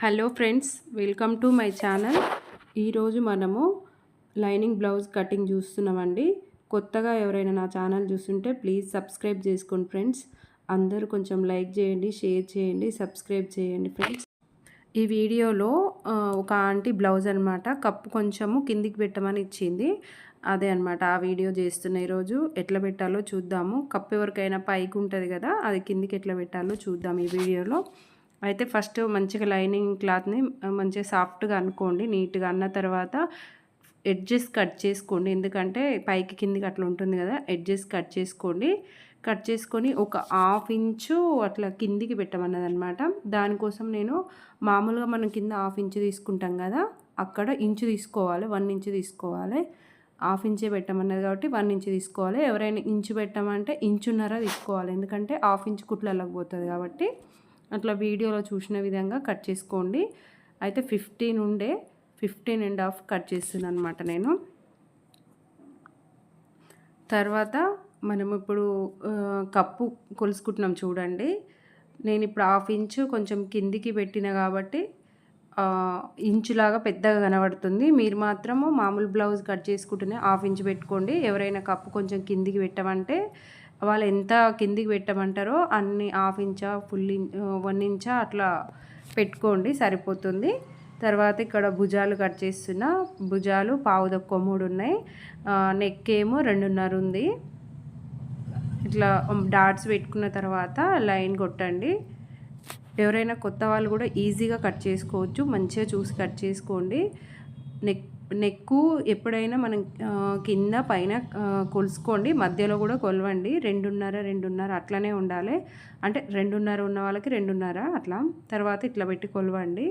Hello friends welcome to my channel. ఈరోజు మనము lining blouse cutting చూస్తున్నామండి. కొత్తగా ఎవరైనా నా ఛానల్ చూస్తుంటే ప్లీజ్ సబ్స్క్రైబ్ చేసుకోండి ఫ్రెండ్స్. అందరూ కొంచెం లైక్ చేయండి షేర్ చేయండి సబ్స్క్రైబ్ చేయండి ఫ్రెండ్స్. ఈ వీడియోలో ఒక ఆంటీ బ్లౌజ్ అనమాట కప్పు కొంచెము కిందికి పెట్టమని ఇచ్చింది. అదే అనమాట ఆ వీడియో చేస్తున్న ఈరోజు. ఎట్లా పెట్టాలో చూద్దాము. కప్పు ఎవరికైనా పైకి ఉంటుంది కదా అది కిందికి ఎట్లా పెట్టాలో చూద్దాం ఈ వీడియోలో. అయితే ఫస్ట్ మంచిగా లైనింగ్ క్లాత్ని మంచిగా సాఫ్ట్గా అనుకోండి నీట్గా అన్న తర్వాత ఎడ్జెస్ కట్ చేసుకోండి. ఎందుకంటే పైకి కిందికి అట్లా ఉంటుంది కదా ఎడ్జెస్ కట్ చేసుకోండి. కట్ చేసుకొని ఒక హాఫ్ ఇంచు అట్లా కిందికి పెట్టమన్నది అనమాట దానికోసం నేను మామూలుగా మనం కింద హాఫ్ ఇంచు తీసుకుంటాం కదా అక్కడ ఇంచు తీసుకోవాలి వన్ ఇంచు తీసుకోవాలి. హాఫ్ ఇంచే పెట్టమన్నది కాబట్టి వన్ ఇంచు తీసుకోవాలి. ఎవరైనా ఇంచు పెట్టమంటే ఇంచున్నర తీసుకోవాలి. ఎందుకంటే హాఫ్ ఇంచు కుట్లలోకి పోతుంది కాబట్టి అట్లా వీడియోలో చూసిన విధంగా కట్ చేసుకోండి. అయితే ఫిఫ్టీన్ ఉండే ఫిఫ్టీన్ అండ్ హాఫ్ కట్ చేస్తున్నాను అనమాట నేను. తర్వాత మనం ఇప్పుడు కప్పు కొలుసుకుంటున్నాం చూడండి. నేను ఇప్పుడు హాఫ్ ఇంచు కొంచెం కిందికి పెట్టిన కాబట్టి ఇంచులాగా పెద్దగా కనబడుతుంది. మీరు మాత్రము మామూలు బ్లౌజ్ కట్ చేసుకుంటూనే హాఫ్ ఇంచ్ పెట్టుకోండి. ఎవరైనా కప్పు కొంచెం కిందికి పెట్టమంటే వాళ్ళు ఎంత కిందికి పెట్టమంటారో అన్ని హాఫ్ ఇంచా ఫుల్ వన్ ఇంచా అట్లా పెట్టుకోండి సరిపోతుంది. తర్వాత ఇక్కడ భుజాలు కట్ చేస్తున్న భుజాలు పావు తక్కువ మూడు ఉన్నాయి. నెక్ ఏమో రెండున్నర ఉంది. ఇట్లా డాట్స్ పెట్టుకున్న తర్వాత లైన్ కొట్టండి. ఎవరైనా కొత్త వాళ్ళు కూడా ఈజీగా కట్ చేసుకోవచ్చు మంచిగా చూసి కట్ చేసుకోండి. నెక్ నెక్కు ఎప్పుడైనా మనం కింద పైన కొలుసుకోండి. మధ్యలో కూడా కొలవండి. రెండున్నర రెండున్నర అట్లనే ఉండాలి. అంటే రెండున్నర ఉన్న వాళ్ళకి రెండున్నర అట్లా. తర్వాత ఇట్లా పెట్టి కొలవండి.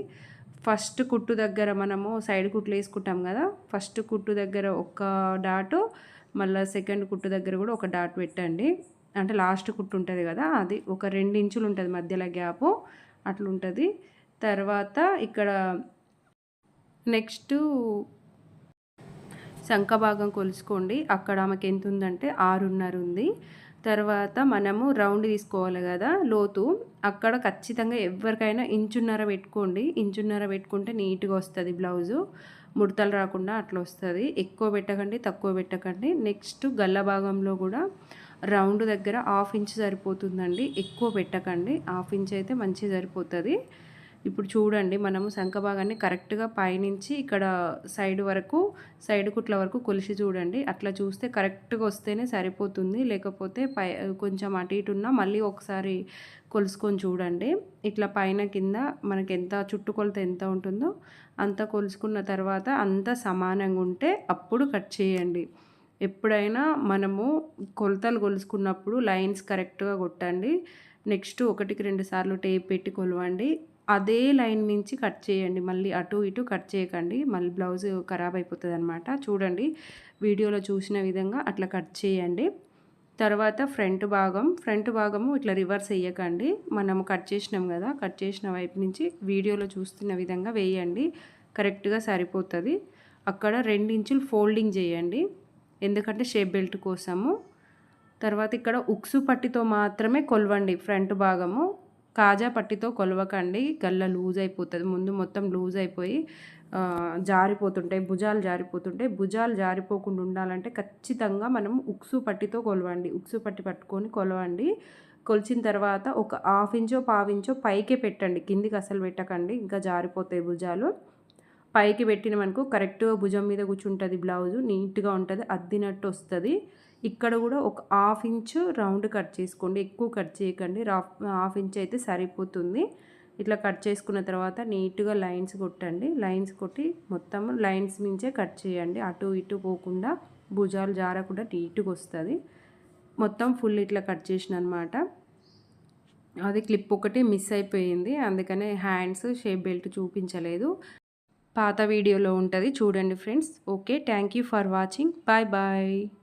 ఫస్ట్ కుట్టు దగ్గర మనము సైడ్ కుట్లు వేసుకుంటాం కదా. ఫస్ట్ కుట్టు దగ్గర ఒక డాటు మళ్ళీ సెకండ్ కుట్టు దగ్గర కూడా ఒక డాట్ పెట్టండి. అంటే లాస్ట్ కుట్టు ఉంటుంది కదా అది ఒక రెండు ఇంచులు ఉంటుంది మధ్యలో గ్యాపు. అట్లుంటుంది. తర్వాత ఇక్కడ నెక్స్ట్ శంఖ భాగం కొలుచుకోండి. అక్కడ ఆమెకి ఎంత ఉందంటే ఆరున్నర ఉంది తర్వాత మనము రౌండ్ తీసుకోవాలి కదా లోతు. అక్కడ ఖచ్చితంగా ఎవరికైనా ఇంచున్నర పెట్టుకోండి. ఇంచున్నర పెట్టుకుంటే నీట్గా వస్తుంది బ్లౌజు. ముడతలు రాకుండా అట్లా వస్తుంది. ఎక్కువ పెట్టకండి తక్కువ పెట్టకండి. నెక్స్ట్ గల్ల భాగంలో కూడా రౌండ్ దగ్గర హాఫ్ ఇంచ్ సరిపోతుందండి. ఎక్కువ పెట్టకండి. హాఫ్ ఇంచ్ అయితే మంచిగా సరిపోతుంది. ఇప్పుడు చూడండి మనము శంఖ భాగాన్ని కరెక్ట్గా పైనుంచి ఇక్కడ సైడ్ వరకు సైడ్ కుట్ల వరకు కొలిసి చూడండి. అట్లా చూస్తే కరెక్ట్గా వస్తేనే సరిపోతుంది. లేకపోతే పై కొంచెం అటు ఇటు ఉన్నా మళ్ళీ ఒకసారి కొలుసుకొని చూడండి. ఇట్లా పైన కింద మనకి ఎంత చుట్టుకొలత ఎంత ఉంటుందో అంత కొలుసుకున్న తర్వాత అంత సమానంగా ఉంటే అప్పుడు కట్ చేయండి. ఎప్పుడైనా మనము కొలతలు కొలుసుకున్నప్పుడు లైన్స్ కరెక్ట్గా కొట్టండి. నెక్స్ట్ ఒకటికి రెండు సార్లు టేప్ పెట్టి కొలవండి. అదే లైన్ నుంచి కట్ చేయండి. మళ్ళీ అటు ఇటు కట్ చేయకండి. మళ్ళీ బ్లౌజ్ ఖరాబ్ అయిపోతుంది అనమాట చూడండి వీడియోలో చూసిన విధంగా అట్లా కట్ చేయండి. తర్వాత ఫ్రంట్ భాగం ఫ్రంట్ భాగము ఇట్లా రివర్స్ వేయకండి. మనము కట్ చేసినాం కదా కట్ చేసిన వైపు నుంచి వీడియోలో చూస్తున్న విధంగా వేయండి. కరెక్ట్గా సరిపోతుంది. అక్కడ ఇంచులు ఫోల్డింగ్ చేయండి. ఎందుకంటే షేప్ బెల్ట్ కోసము. తర్వాత ఇక్కడ ఉక్సు పట్టితో మాత్రమే కొలవండి. ఫ్రంట్ భాగము కాజా పట్టితో కొలవకండి. గల్ల లూజ్ అయిపోతుంది. ముందు మొత్తం లూజ్ అయిపోయి జారిపోతుంటాయి. భుజాలు జారిపోతుంటాయి. భుజాలు జారిపోకుండా ఉండాలంటే ఖచ్చితంగా మనం ఉక్సు పట్టితో కొలవండి. ఉక్సు పట్టి పట్టుకొని కొలవండి. కొలిచిన తర్వాత ఒక హాఫ్ ఇంచో పావించో పైకే పెట్టండి. కిందికి అసలు పెట్టకండి. ఇంకా జారిపోతాయి భుజాలు. పైకి పెట్టిన మనకు కరెక్ట్గా భుజం మీద కూర్చుంటుంది బ్లౌజు. నీట్గా ఉంటుంది. అద్దినట్టు వస్తుంది. ఇక్కడ కూడా ఒక హాఫ్ ఇంచు రౌండ్ కట్ చేసుకోండి. ఎక్కువ కట్ చేయకండి. హాఫ్ ఇంచ్ అయితే సరిపోతుంది. ఇట్లా కట్ చేసుకున్న తర్వాత నీట్గా లైన్స్ కొట్టండి. లైన్స్ కొట్టి మొత్తం లైన్స్ మించే కట్ చేయండి. అటు ఇటు పోకుండా భుజాలు జారకుండా నీట్గా వస్తుంది. మొత్తం ఫుల్ ఇట్లా కట్ చేసిన అనమాట అది క్లిప్ ఒకటి మిస్ అయిపోయింది. అందుకనే హ్యాండ్స్ షేప్ బెల్ట్ చూపించలేదు. పాత వీడియోలో ఉంటుంది. చూడండి friends. Okay. Thank you for watching. Bye bye.